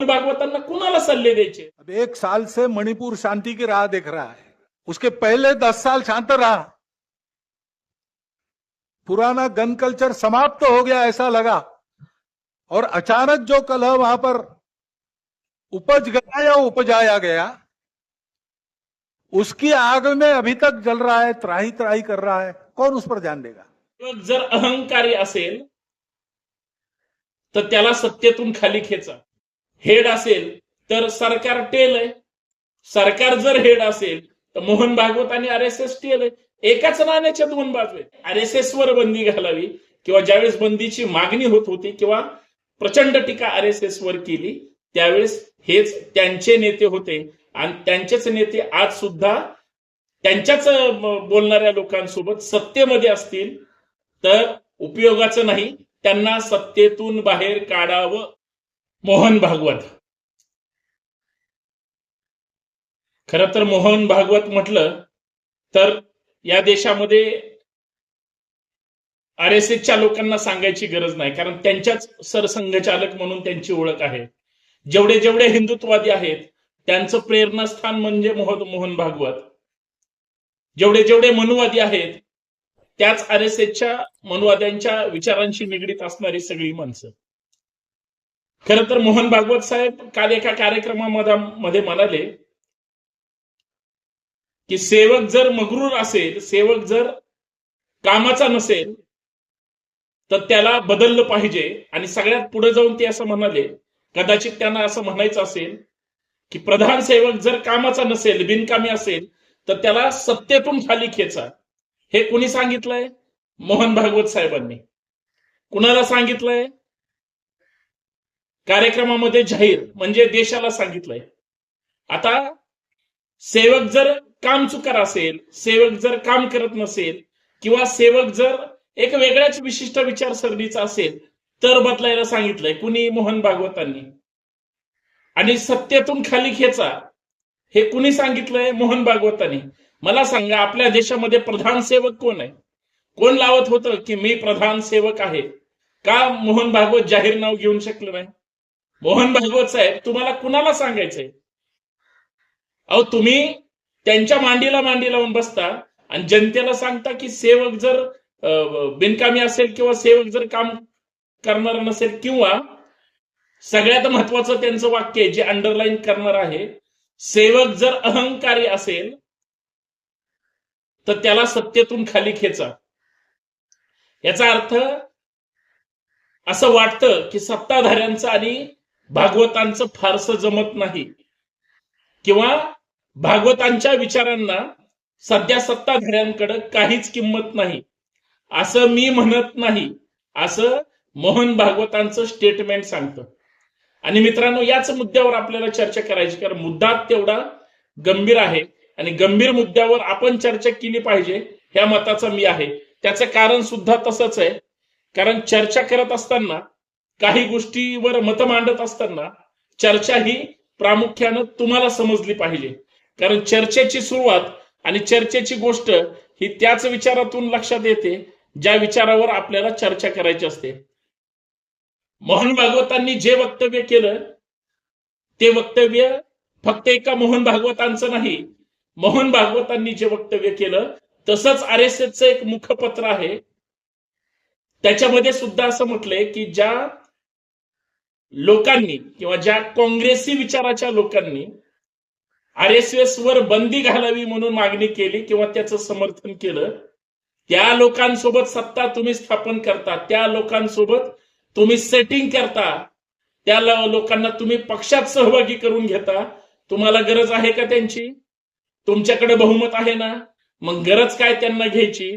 भागवतांना कुणाला सल्ले द्यायचे? अब एक साल से मणिपुर शांति की राह देख रहा है। उसके पहले दस साल शांत रहा। पुराना गन कल्चर समाप्त हो गया ऐसा लगा। और अचानक जो कलह वहां पर उपज गया या उपजाया गया उसकी आग में अभी तक जल रहा है त्राही त्राही कर रहा है कौन उस पर ध्यान देगा? जर अहंकारी असेल तर त्याला सत्तेतून खाली खेचा. हेड असेल तर सरकार टेल आहे. सरकार जर हेड असेल तर मोहन भागवत आणि आर एस एस टेल आहे. एकाच नाण्याच्या दोन बाजू आहेत. आर एस एस वर बंदी घालावी किंवा ज्यावेळेस बंदीची मागणी होत होती किंवा प्रचंड टीका आर एस एस वर केली त्यावेळेस हेच त्यांचे नेते होते. आणि त्यांचेच नेते आज सुद्धा त्यांच्याच बोलणाऱ्या लोकांसोबत सत्तेमध्ये असतील. तर उपयोगाचं नाही. त्यांना सत्तेतून बाहेर काढावं मोहन भागवत. खर तर मोहन भागवत म्हटलं तर या देशामध्ये आर एस एसच्या लोकांना सांगायची गरज नाही कारण त्यांच्याच सरसंघचालक म्हणून त्यांची ओळख आहे. जेवढे जेवढे हिंदुत्ववादी आहेत त्यांचं प्रेरणास्थान म्हणजे मोहन भागवत. जेवढे जेवढे मनुवादी आहेत त्याच आर एस एसच्या मनुवाद्यांच्या विचारांशी निगडीत असणारी सगळी माणसं. खर तर मोहन भागवत साहेब काल एका कार्यक्रमामध्ये मध्ये म्हणाले की सेवक जर मगरूर असेल सेवक जर कामाचा नसेल तर त्याला बदललं पाहिजे. आणि सगळ्यात पुढे जाऊन ते असं म्हणाले कदाचित त्यांना असं म्हणायचं असेल की प्रधान सेवक जर कामाचा नसेल बिनकामी असेल तर त्याला सत्तेतून खाली खेचा. हे कुणी सांगितलंय? मोहन भागवत साहेबांनी. कुणाला सांगितलंय? कार्यक्रमामध्ये जाहीर म्हणजे देशाला सांगितलंय. आता सेवक जर काम चुकार असेल सेवक जर काम करत नसेल किंवा सेवक जर एक वेगळ्याच विशिष्ट विचारसरणीचा असेल तर बदलायला सांगितलंय कुणी? मोहन भागवतांनी. आणि सत्तेतून खाली खेचा हे कुणी सांगितलंय? मोहन भागवतांनी. मला सांगा आपल्या देशामध्ये प्रधान सेवक कोण आहे? कोण लावत होतं की मी प्रधान सेवक आहे? का मोहन भागवत जाहीर नाव घेऊन शकलं नाही? मोहन भागवत साहेब तुम्हाला कुणाला सांगायचंय? अहो तुम्ही त्यांच्या मांडीला मांडी लावून बसता आणि जनतेला सांगता की सेवक जर बिनकामी असेल किंवा सेवक जर काम करणार नसेल किंवा सगळ्यात महत्वाचं त्यांचं वाक्य जे अंडरलाईन करणार आहे सेवक जर अहंकारी असेल तर त्याला सत्तेतून खाली खेचा. याचा अर्थ असं वाटतं की सत्ताधाऱ्यांचं आणि भागवतांचं फारसं जमत नाही. किंवा भागवतांच्या विचारांना सध्या सत्ताधाऱ्यांकडे काहीच किंमत नाही. असं मी म्हणत नाही. असं मोहन भागवतांचं स्टेटमेंट सांगतं. आणि मित्रांनो याच मुद्द्यावर आपल्याला चर्चा करायची कारण मुद्दा तेवढा गंभीर आहे. आणि गंभीर मुद्द्यावर आपण चर्चा केली पाहिजे ह्या मताचा मी आहे. त्याचं कारण सुद्धा तसंच आहे. कारण चर्चा करत असताना काही गोष्टीवर मत मांडत असताना चर्चा ही प्रामुख्यानं तुम्हाला समजली पाहिजे. कारण चर्चेची सुरुवात आणि चर्चेची गोष्ट ही त्याच विचारातून लक्षात येते ज्या विचारावर आपल्याला चर्चा करायची असते. मोहन भागवतांनी जे वक्तव्य केलं ते वक्तव्य फक्त एका मोहन भागवतांचं नाही. मोहन भागवतांनी जे वक्तव्य केलं तसंच आर एस एसचं एक मुखपत्र आहे. त्याच्यामध्ये सुद्धा असं म्हटलंय की ज्या लोकांनी किंवा ज्या काँग्रेसी विचाराच्या लोकांनी आर एस एस वर बंदी घालावी म्हणून मागणी केली किंवा त्याचं समर्थन केलं त्या लोकांसोबत सत्ता तुम्ही स्थापन करता त्या लोकांसोबत तुम्ही सेटिंग करता त्या लोकांना तुम्ही पक्षात सहभागी करून घेता तुम्हाला गरज आहे का त्यांची? तुमच्याकडे बहुमत आहे ना? मग गरज काय त्यांना घ्यायची?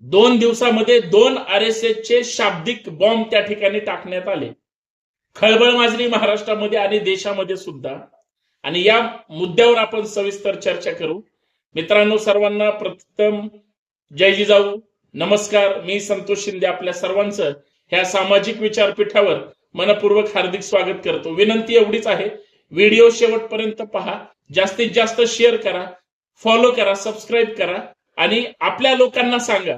दोन दिवसामध्ये दोन आर एस चे शाब्दिक बॉम्ब त्या ठिकाणी टाकण्यात आले. खळबळ माजली महाराष्ट्रामध्ये आणि देशामध्ये सुद्धा. आणि या मुद्द्यावर आपण सविस्तर चर्चा करू. मित्रांनो सर्वांना प्रथम जय जिजाऊ नमस्कार मी संतोष शिंदे आपल्या सर्वांचं ह्या सामाजिक विचारपीठावर मनपूर्वक हार्दिक स्वागत करतो. विनंती एवढीच आहे व्हिडिओ शेवटपर्यंत पहा. जास्तीत जास्त शेअर करा फॉलो करा सबस्क्राईब करा आणि आपल्या लोकांना सांगा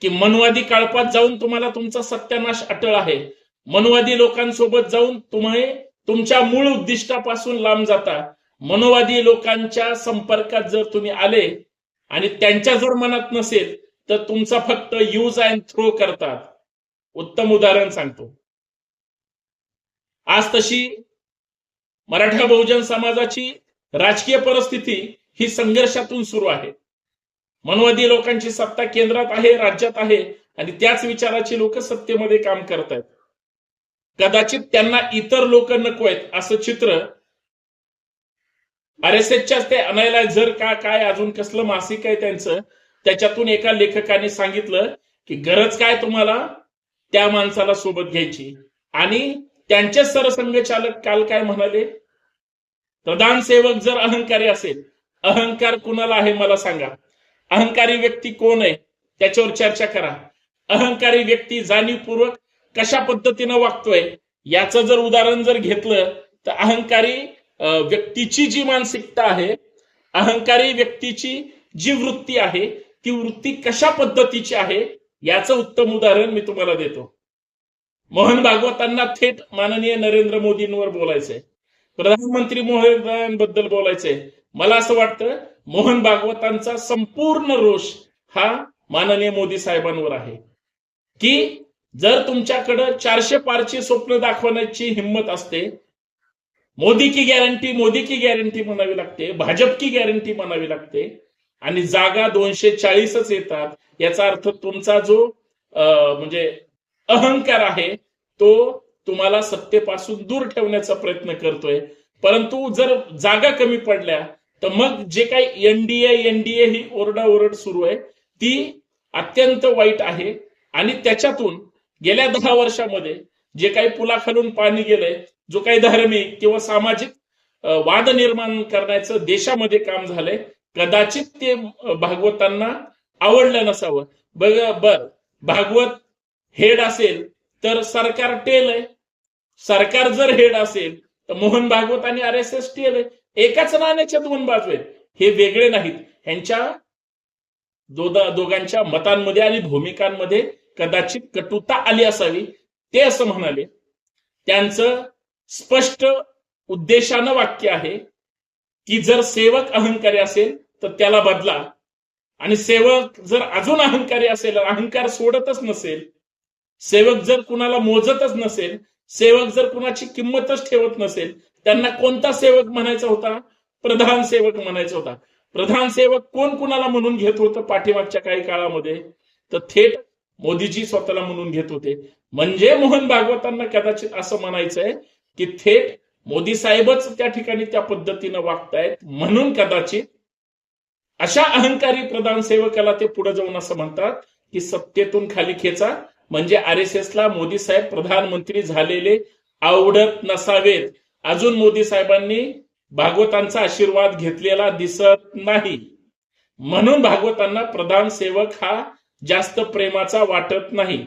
की मनवादी काळपात जाऊन तुम्हाला तुमचा सत्यानाश अटळ आहे. मनोवादी लोकांसोबत जाऊन तुम्ही तुमच्या मूळ उद्दिष्टापासून लांब जाता. मनोवादी लोकांच्या संपर्कात जर तुम्ही आले आणि त्यांच्या जर मनात नसेल तर तुमचा फक्त यूज अँड थ्रो करतात. उत्तम उदाहरण सांगतो. आज तशी मराठा बहुजन समाजाची राजकीय परिस्थिती ही संघर्षातून सुरू आहे. मनवादी लोकांची सत्ता केंद्रात आहे राज्यात आहे आणि त्याच विचाराची लोक सत्तेमध्ये काम करत आहेत कदाचित त्यांना इतर लोक नको आहेत असं चित्र आर एस एसच्याच ते अनायलायझर का काय अजून कसलं मासिक आहे त्यांचं त्याच्यातून एका लेखकाने सांगितलं की गरज काय तुम्हाला? त्या माणसाला सोबत घ्यायची. आणि त्यांचे सरसंघचालक काल काय म्हणाले? प्रधान सेवक जर अहंकारी असेल अहंकार कुणाला आहे मला सांगा. अहंकारी व्यक्ती कोण आहे? त्याच्यावर चर्चा करा. अहंकारी व्यक्ती जाणीवपूर्वक कशा पद्धतीनं वागतोय? याचं जर उदाहरण जर घेतलं तर अहंकारी व्यक्तीची जी मानसिकता आहे अहंकारी व्यक्तीची जी वृत्ती आहे ती वृत्ती कशा पद्धतीची आहे याचं उत्तम उदाहरण मी तुम्हाला देतो. मोहन भागवतांना थेट माननीय नरेंद्र मोदींवर बोलायचंय. प्रधानमंत्री मोहनबद्दल बोलायचंय. मला असं वाटतं मोहन भागवतांचा संपूर्ण रोष हा माननीय मोदी साहेबांवर आहे. की जर तुमच्याकडं चारशे पारची स्वप्न दाखवण्याची हिंमत असते मोदी की गॅरंटी मोदी की गॅरंटी म्हणावी लागते भाजप की गॅरंटी म्हणावी लागते आणि जागा दोनशे चाळीसच येतात याचा अर्थ तुमचा जो म्हणजे अहंकार आहे तो तुम्हाला सत्तेपासून दूर ठेवण्याचा प्रयत्न करतोय. परंतु जर जागा कमी पडल्या तर मग जे काही एनडीए एनडीए ही ओरडाओरड सुरू आहे ती अत्यंत वाईट आहे. आणि त्याच्यातून गेल्या दहा वर्षामध्ये जे काही पुलाखालून पाणी गेलंय जो काही धार्मिक किंवा सामाजिक वाद निर्माण करण्याचं देशामध्ये काम झालंय कदाचित ते भागवतांना आवडलं नसावं. बघ बर भागवत हेड असेल तर सरकार टेल आहे. सरकार जर हेड असेल तर मोहन भागवत आणि आर एस एस टेल आहे. एकाच नाण्याच्या दोन बाजू आहेत. हे वेगळे नाहीत. ह्यांच्या दोघांच्या मतांमध्ये आणि भूमिकांमध्ये कदाचित कटुता आली असावी ते असं म्हणाले. त्यांचं स्पष्ट उद्देशानं वाक्य आहे की जर सेवक अहंकारी असेल तर त्याला बदला. आणि सेवक जर अजून अहंकारी असेल अहंकार सोडतच नसेल. सेवक जर कुणाला मोजतच नसेल सेवक जर कुणाची किंमतच ठेवत नसेल त्यांना कोणता सेवक म्हणायचा होता? प्रधान सेवक म्हणायचा होता. प्रधान सेवक कोण कुणाला म्हणून घेत होतं पाठीमागच्या काही काळामध्ये? तर थेट मोदीजी स्वतःला म्हणून घेत होते. म्हणजे मोहन भागवतांना कदाचित असं म्हणायचंय की थेट मोदी साहेबच त्या ठिकाणी त्या पद्धतीनं वागतायत. म्हणून कदाचित अशा अहंकारी प्रधान सेवकाला ते पुढे जाऊन असं म्हणतात की सत्तेतून खाली खेचा. म्हणजे आर एस एसला मोदी साहेब प्रधानमंत्री झालेले आवडत नसावेत. अजून मोदी साहेबांनी भागवतांचा आशीर्वाद घेतलेला दिसत नाही. म्हणून भागवतांना प्रधान सेवक हा जास्त प्रेमाचा वाटत नाही.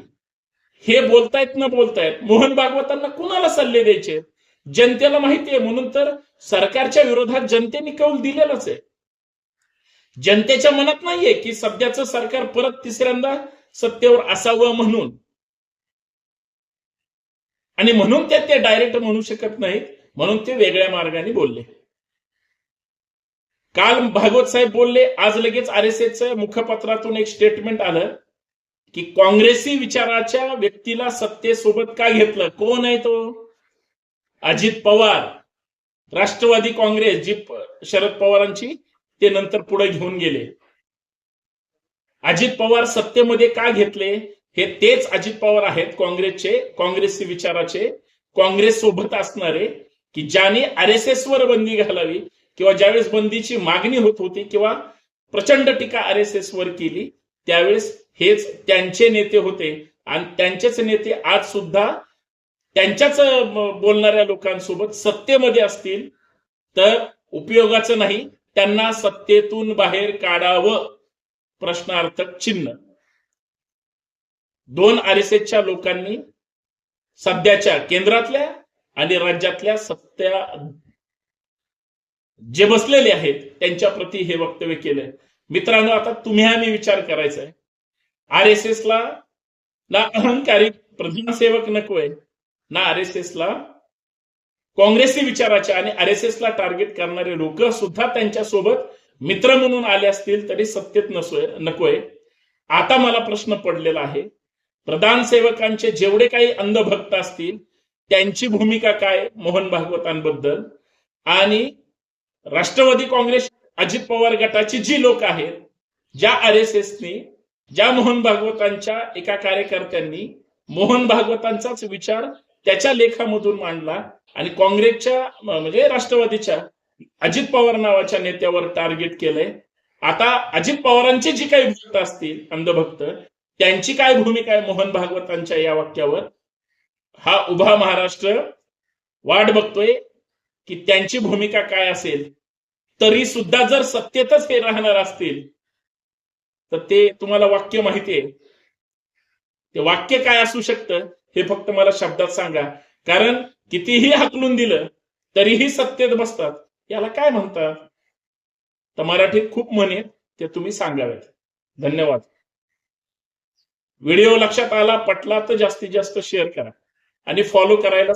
हे बोलतायत न बोलतायत मोहन भागवतांना कुणाला सल्ले द्यायचे? जनतेला माहिती आहे म्हणून तर सरकारच्या विरोधात जनतेने कौल दिलेलाच आहे. जनतेच्या मनात नाहीये की सध्याचं सरकार परत तिसऱ्यांदा सत्तेवर असावं म्हणून. आणि म्हणून ते ते डायरेक्ट म्हणू शकत नाहीत म्हणून ते वेगळ्या मार्गाने बोलले. काल भागवत साहेब बोलले आज लगेच आर एस एसच्या मुखपत्रातून एक स्टेटमेंट आलं की काँग्रेसी विचाराच्या व्यक्तीला सत्तेसोबत का घेतलं? कोण आहे तो? अजित पवार. राष्ट्रवादी काँग्रेस जी शरद पवारांची ते नंतर पुढे घेऊन गेले. अजित पवार सत्तेमध्ये का घेतले? हे तेच अजित पवार आहेत काँग्रेसचे काँग्रेसी विचाराचे. काँग्रेस सोबत असणारे की ज्याने आर एस एस वर बंदी घालावी किंवा ज्यावेळेस बंदीची मागणी होत होती किंवा प्रचंड टीका आर एस एस वर केली त्यावेळेस हेच त्यांचे नेते होते. आणि त्यांचेच नेते आज सुद्धा त्यांच्याच बोलणाऱ्या लोकांसोबत सत्तेमध्ये असतील तर उपयोगाचं नाही. त्यांना सत्तेतून बाहेर काढावं प्रश्नार्थक चिन्ह. दोन आर एस एसच्या लोकांनी सध्याच्या केंद्रातल्या आणि राज्यातल्या सत्या जे बसलेले आहेत त्यांच्या प्रती हे वक्तव्य केलंय. मित्रांनो आता तुम्ही आम्ही विचार करायचा आहे आर एस एस ला ना अहंकारी प्रधान सेवक नकोय ना आर एस एसला काँग्रेसी विचाराचे आणि आर एस एसला टार्गेट करणारे लोक सुद्धा त्यांच्यासोबत मित्र म्हणून आले असतील तरी सत्तेत नसोय नकोय. आता मला प्रश्न पडलेला आहे प्रधान सेवकांचे जेवढे काही अंधभक्त असतील त्यांची भूमिका काय मोहन भागवतांबद्दल? आणि राष्ट्रवादी काँग्रेस अजित पवार गटाची जी लोक आहेत ज्या आर एस एसनी ज्या मोहन भागवतांच्या एका कार्यकर्त्यांनी मोहन भागवतांचाच विचार त्याच्या लेखामधून मांडला आणि काँग्रेसच्या म्हणजे राष्ट्रवादीच्या अजित पवार नावाच्या नेत्यावर टार्गेट केलंय. आता अजित पवारांचे जी काही भक्त असतील अंधभक्त त्यांची काय भूमिका आहे मोहन भागवतांच्या या वाक्यावर? हा उभा महाराष्ट्र वाट बघतोय. की त्यांची भूमिका काय असेल तरी सुद्धा जर सत्तेतच हे राहणार असतील तर ते तुम्हाला वाक्य माहिती आहे. ते वाक्य काय असू शकतं हे फक्त मला शब्दात सांगा. कारण कितीही हकलून दिलं तरीही सत्तेत बसतात. याला काय म्हणतात? तर मराठीत खूप म्हण आहेत ते तुम्ही सांगावेत. धन्यवाद. व्हिडिओ लक्षात आला पटला तर जास्तीत जास्त शेअर करा. आणि फॉलो करायला